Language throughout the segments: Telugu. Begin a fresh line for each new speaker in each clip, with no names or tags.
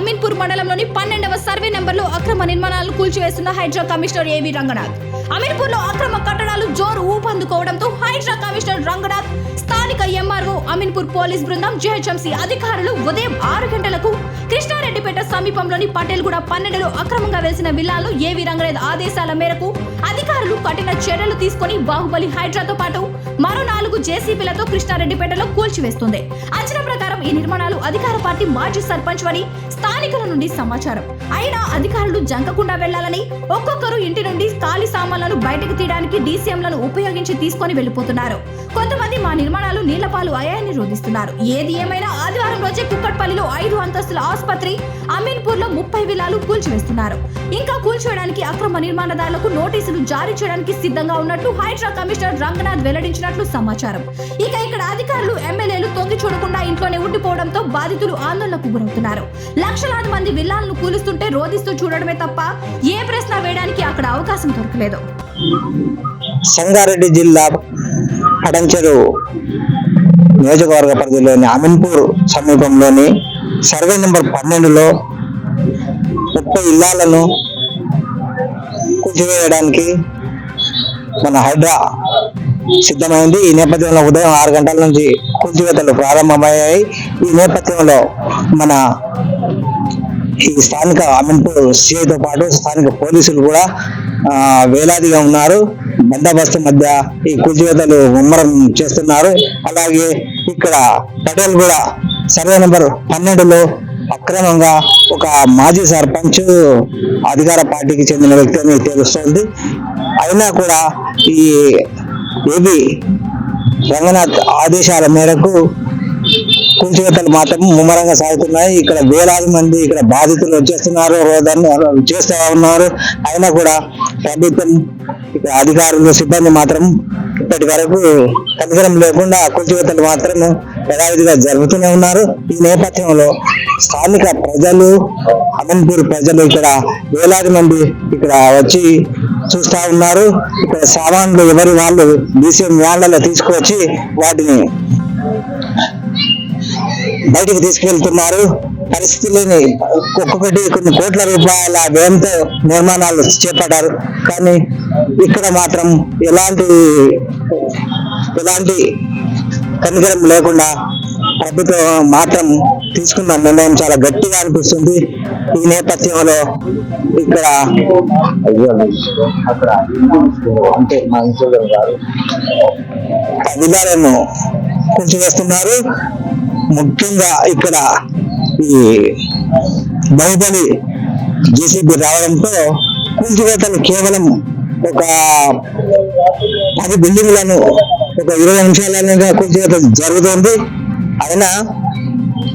అమీన్పూర్ మండలంలోని పన్నెండవ సర్వే నెంబర్లో అక్రమ నిర్మాణాలు కూల్చివేస్తున్న హైడ్రా కమిషనర్ ఏవి రంగనాథ్. అమీర్పూర్లో అక్రమ కట్టడాలు జోరు ఊపందుకోవడంతో హైడ్రా కమిషనర్ రంగనాథ్ స్థానిక ఎంఆర్ఓ అమీన్పూర్ పోలీస్ బృందం జిహెచ్ఎంసీ అధికారులు ఉదయం ఆరు గంటలకు కృష్ణారెడ్డిపేట సమీపంలోని పటేల్గూడ పన్నెండులో అక్రమంగా వెలిసిన విల్లాల్లో ఏవి రంగనాథ్ ఆదేశాల మేరకు అధికారులు కఠిన చర్యలు తీసుకొని బాహుబలి హైడ్రాతో పాటు మరో నాలుగు జేసీబీలతో కృష్ణారెడ్డిపేటలో కూల్చివేస్తుంది. అంచనా ప్రకారం ఈ నిర్మాణాలు అధికార పార్టీ మాజీ సర్పంచ్ అని స్థానికుల నుండి సమాచారం. అయినా అధికారులు జంకకుండా వెళ్ళాలని ఒక్కొక్కరు ఇంటి నుండి ఖాళీ సామాన్లను బయటకు తీయడానికి డీసీఎంలను ఉపయోగించి తీసుకొని వెళ్ళిపోతున్నారు కొంతమంది మా నిర్మాణాలు నీళ్ళపాలు అయ్యాయని రోధిస్తున్నారు ఏది ఏమైనా ఆదివారం రోజే కుక్కట్పల్లిలో ఐదు అంతస్తుల ఆసుపత్రి అమీన్పూర్లో ముప్పై విలాలు కూల్చివేస్తున్నారు. ఇంకా కూల్చేయడానికి అక్రమ నిర్మాణదారులకు నోటీసులు జారీ చేయడానికి సిద్ధంగా ఉన్నట్టు హైడ్రా కమిషనర్ రంగనాథ్ వెల్లడించినట్లు సమాచారం. ఇక ఇక్కడ అధికారులు ఎమ్మెల్యేలు తొంగి చూడ ఇంట్లోనే ఉండిపోవడంతో బాధితులు ఆందోళనకు గురవుతున్నారు. లక్షలాది మంది విల్లాలను కూలుస్తుంటే రోధిస్తూ చూడడమే తప్ప ఏ ప్రశ్న వేయడానికి అక్కడ అవకాశం దొరకలేదు.
సంగారెడ్డి జిల్లా పడంచెరు నియోజకవర్గ పరిధిలోని అమిన్పూర్ సమీపంలోని సర్వే నెంబర్ పన్నెండులో ముప్పై ఇళ్ళాలను కూల్చివేయడానికి మన హైడ్రా సిద్ధమైంది. ఈ నేపథ్యంలో ఉదయం ఆరు గంటల నుంచి కూల్చివేతలు ప్రారంభమయ్యాయి. ఈ నేపథ్యంలో మన ఈ స్థానిక అమీన్పూర్ సిఐతో పాటు స్థానిక పోలీసులు కూడా వేలాదిగా ఉన్నారు. బందోబస్తు మధ్య ఈ కూల్చివేతలు ముమ్మరం చేస్తున్నారు. అలాగే ఇక్కడ పటేల్ కూడా సర్వే నెంబర్ పన్నెండులో అక్రమంగా ఒక మాజీ సర్పంచ్ అధికార పార్టీకి చెందిన వ్యక్తి అని తెలుస్తోంది. అయినా కూడా ఈ ఏబి రంగనాథ్ ఆదేశాల మేరకు కూల్చివేతలు మాత్రం ముమ్మరంగా సాగుతున్నాయి. ఇక్కడ వేలాది మంది ఇక్కడ బాధితులు వచ్చేస్తున్నారు రోదన్ని చేస్తూ ఉన్నారు. అయినా కూడా ప్రభుత్వం ఇక్కడ అధికారులు సిబ్బంది మాత్రం ఇప్పటి వరకు కనికరం లేకుండా కూల్చివేతలు మాత్రం యథావిధిగా జరుగుతూనే ఉన్నారు. ఈ నేపథ్యంలో స్థానిక ప్రజలు అమన్పూర్ ప్రజలు ఇక్కడ వేలాది మంది ఇక్కడ వచ్చి చూస్తా ఉన్నారు. ఇక్కడ సామాన్లు ఎవరి వాళ్ళు బీసీఎం వ్యాన్లలో తీసుకువచ్చి వాటిని బయటికి తీసుకెళ్తున్నారు పరిస్థితులని ఒక్కొక్కటి కొన్ని కోట్ల రూపాయల వ్యయంతో నిర్మాణాలు చేపట్టారు. కానీ ఇక్కడ మాత్రం ఎలాంటి ఎలాంటి కనికరం లేకుండా ప్రభుత్వం మాత్రం తీసుకున్న నిర్ణయం చాలా గట్టిగా అనిపిస్తుంది. ఈ నేపథ్యంలో ఇక్కడ గారు విధాలను కూల్చివేస్తున్నారు. ముఖ్యంగా ఇక్కడ ఈ బాహుబలి జేసీబీ రావడంతో కూల్చివేతలు కేవలం ఒక పది బిల్డింగ్లను ఒక ఇరవై నిమిషాలనే కూల్చివేత జరుగుతుంది. అయినా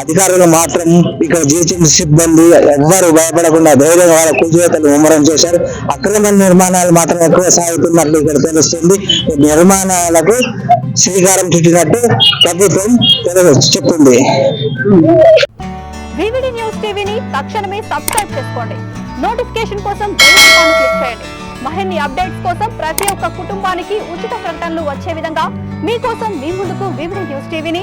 అధికారులు మాత్రం ఇక్కడ జీవితం సిబ్బంది ఎవ్వరు భయపడకుండా ధైర్యంగా వాళ్ళ కూల్చివేతలు ముమ్మరం చేశారు. అక్రమ నిర్మాణాలు మాత్రం ఎక్కువ సాగుతున్నట్లు ఇక్కడ తెలుస్తుంది. నిర్మాణాలకు శ్రీకారం చుట్టినట్టు ప్రభుత్వం చెప్తుంది.
న్యూస్ టీవీని తక్షణమే సబ్స్క్రైబ్ చేసుకోండి. నోటిఫికేషన్ కోసం బెల్ ఐకాన్ క్లిక్ చేయండి. మరిన్ని అప్డేట్స్ కోసం ప్రతి ఒక్క కుటుంబానికి ఉచిత ప్రకటనలు వచ్చే విధంగా మీకోసం మీ ముందుకు వివిడి న్యూస్ టీవీని